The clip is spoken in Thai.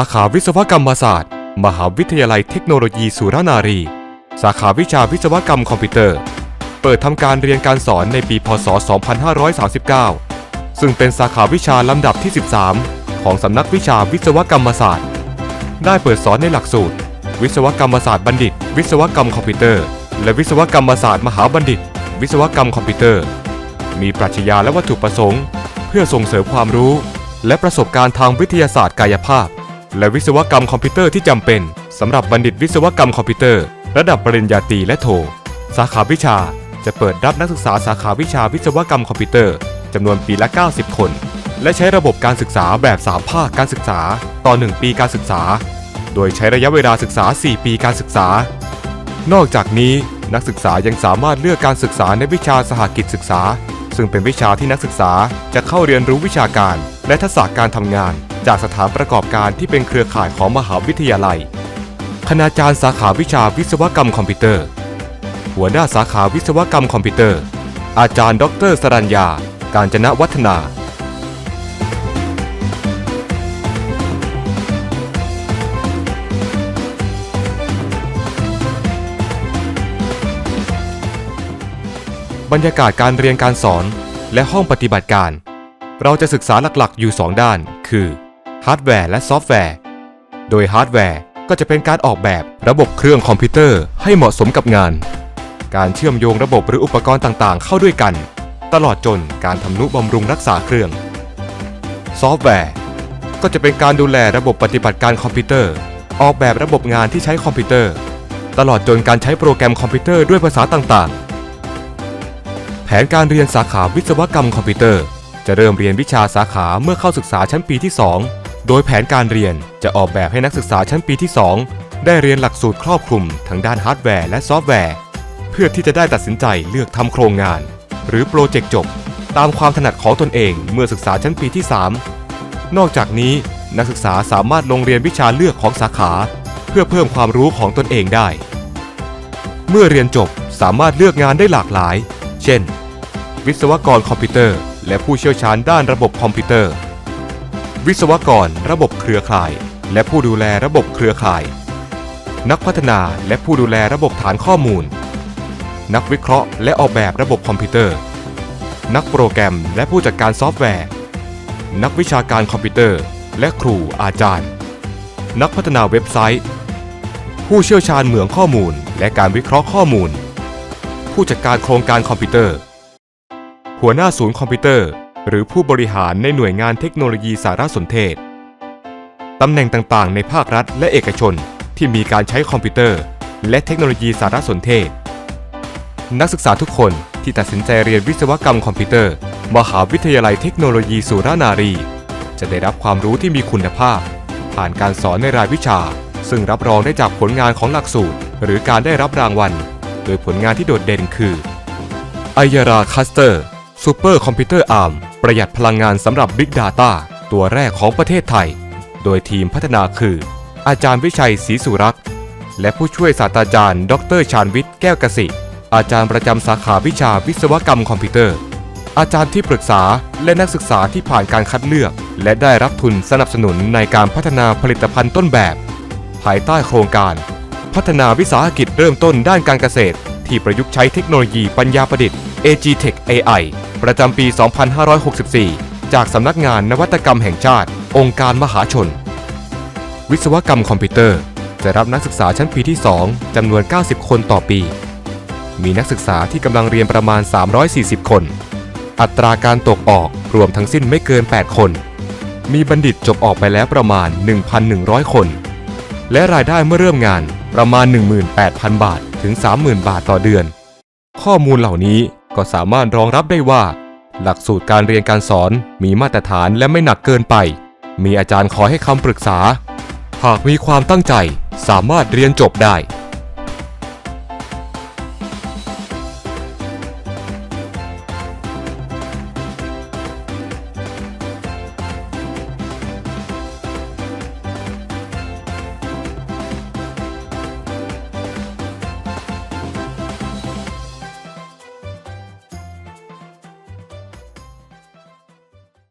าขาวิศวกรรมศาสตร์ มหาวิทยาลัยเทคโนโลยีสุรนารี สาขาวิชาวิศวกรรมคอมพิวเตอร์ เปิดทำการเรียนการสอนในปี พศ 2539 ซึ่งเป็นสาขาวิชาลำดับที่ 13 ของสำนักวิชาวิศวกรรมศาสตร์ ได้เปิดสอนในหลักสูตร วิศวกรรมศาสตร์บัณฑิต วิศวกรรมคอมพิวเตอร์ และวิศวกรรมศาสตร์มหาบัณฑิต วิศวกรรมคอมพิวเตอร์ มีปรัชญาและวัตถุประสงค์ เพื่อส่งเสริมความรู้และประสบการณ์ทางวิทยาศาสตร์กายภาพ และวิศวกรรมคอมพิวเตอร์ที่จำเป็นสำหรับบัณฑิตวิศวกรรมคอมพิวเตอร์ ระดับปริญญาตรีและโท สาขาวิชาจะเปิดรับนักศึกษาสาขาวิชาวิศวกรรมคอมพิวเตอร์จำนวนปีละ 90 คน และใช้ระบบการศึกษาแบบ 3 ภาคการศึกษา ต่อ 1 ปีการศึกษา โดยใช้ระยะเวลาศึกษา 4 ปีการศึกษา นอกจากนี้นักศึกษายังสามารถเลือกการศึกษาในวิชาสหกิจศึกษา ซึ่งเป็นวิชาที่นักศึกษาจะเข้าเรียนรู้วิชาการ และทักษะการทำงาน จากสถานประกอบการที่เป็นเครือข่ายของมหาวิทยาลัย คณาจารย์สาขาวิชาวิศวกรรมคอมพิวเตอร์ หัวหน้าสาขาวิศวกรรมคอมพิวเตอร์ อาจารย์ดรสรัญญา การจนะวัฒนาบรรยากาศการเรียนการสอนและห้องปฏิบัติการ เราจะศึกษาหลักๆ อยู่ 2 ด้าน คือ ฮาร์ดแวร์และซอฟต์แวร์ โดยฮาร์ดแวร์ก็จะเป็นการออกแบบระบบเครื่องคอมพิวเตอร์ให้เหมาะสมกับงาน การเชื่อมโยงระบบหรืออุปกรณ์ต่างๆ เข้าด้วยกัน ตลอดจนการทำนุบำรุงรักษาเครื่อง ซอฟต์แวร์ ก็จะเป็นการดูแลระบบปฏิบัติการคอมพิวเตอร์ ออกแบบระบบงานที่ใช้คอมพิวเตอร์ ตลอดจนการใช้โปรแกรมคอมพิวเตอร์ด้วยภาษาต่างๆ แผนการเรียนสาขาวิศวกรรมคอมพิวเตอร์ จะเริ่มเรียนวิชาสาขาเมื่อเข้าศึกษาชั้นปีที่ 2 โดยแผนการเรียนจะออกแบบให้นักศึกษาชั้นปีที่ 2 ได้เรียนหลักสูตรครอบคลุมทั้งด้านฮาร์ดแวร์และซอฟต์แวร์ เพื่อที่จะได้ตัดสินใจเลือกทำโครงงาน หรือโปรเจกต์จบ ตามความถนัดของตนเองเมื่อศึกษาชั้นปีที่ 3 นอกจากนี้นักศึกษาสามารถลงเรียนวิชาเลือกของสาขา เพื่อเพิ่มความรู้ของตนเองได้ เมื่อเรียนจบสามารถเลือกงานได้หลากหลาย เช่น วิศวกรคอมพิวเตอร์ และผู้เชี่ยวชาญด้านระบบคอมพิวเตอร์ วิศวกรระบบเครือข่าย และผู้ดูแลระบบเครือข่าย นักพัฒนาและผู้ดูแลระบบฐานข้อมูล นักวิเคราะห์และออกแบบระบบคอมพิวเตอร์ นักโปรแกรมและผู้จัดการซอฟต์แวร์ นักวิชาการคอมพิวเตอร์ และครูอาจารย์ นักพัฒนาเว็บไซต์ ผู้เชี่ยวชาญเหมืองข้อมูล และการวิเคราะห์ข้อมูล ผู้จัดการโครงการคอมพิวเตอร์ หัวหน้าศูนย์คอมพิวเตอร์ หรือผู้บริหารในหน่วยงานเทคโนโลยีสารสนเทศ ตำแหน่งต่างๆ ในภาครัฐและเอกชนที่มีการใช้คอมพิวเตอร์ และเทคโนโลยีสารสนเทศ นักศึกษาทุกคนที่ตัดสินใจเรียนวิศวกรรมคอมพิวเตอร์ มหาวิทยาลัยเทคโนโลยีสุรานารี จะได้รับความรู้ที่มีคุณภาพ ผ่านการสอนในรายวิชา ซึ่งรับรองได้จากผลงานของหลักสูตร หรือการได้รับรางวัล โดยผลงานที่โดดเด่นคือไอยาราคัสเตอร์ซูเปอร์คอมพิวเตอร์อาร์ม ประหยัดพลังงานสำหรับ Big Data ตัวแรกของประเทศไทย โดยทีมพัฒนาคือ อาจารย์วิชัยศรีสุรักษ์ และผู้ช่วยศาสตราจารย์ ดรชาญวิทย์แก้วกสิอาจารย์ประจำสาขาวิชาวิศวกรรมคอมพิวเตอร์ อาจารย์ที่ปรึกษาและนักศึกษาที่ผ่านการคัดเลือก และได้รับทุนสนับสนุนในการพัฒนาผลิตภัณฑ์ต้นแบบ ภายใต้โครงการ พัฒนาวิสาหกิจเริ่มต้นด้านการเกษตร ที่ประยุกต์ใช้เทคโนโลยีปัญญาประดิษฐ์ AG Tech AI ประจำปี 2564 จากสำนักงานนวัตกรรมแห่งชาติ องค์การมหาชน วิศวกรรมคอมพิวเตอร์ จะรับนักศึกษาชั้นปีที่ 2จำนวน 90 คนต่อปี มีนักศึกษาที่กำลังเรียนประมาณ 340 คน อัตราการตกออกรวมทั้งสิ้นไม่เกิน 8 คน มีบัณฑิตจบออกไปแล้วประมาณ 1,100 คน และรายได้เมื่อเริ่มงานประมาณ 18,000 บาทถึง 30,000 บาทต่อเดือน ข้อมูลเหล่านี้ ก็สามารถรองรับได้ว่า หลักสูตรการเรียนการสอนมีมาตรฐานและไม่หนักเกินไป มีอาจารย์คอยให้คำปรึกษา หากมีความตั้งใจสามารถเรียนจบได้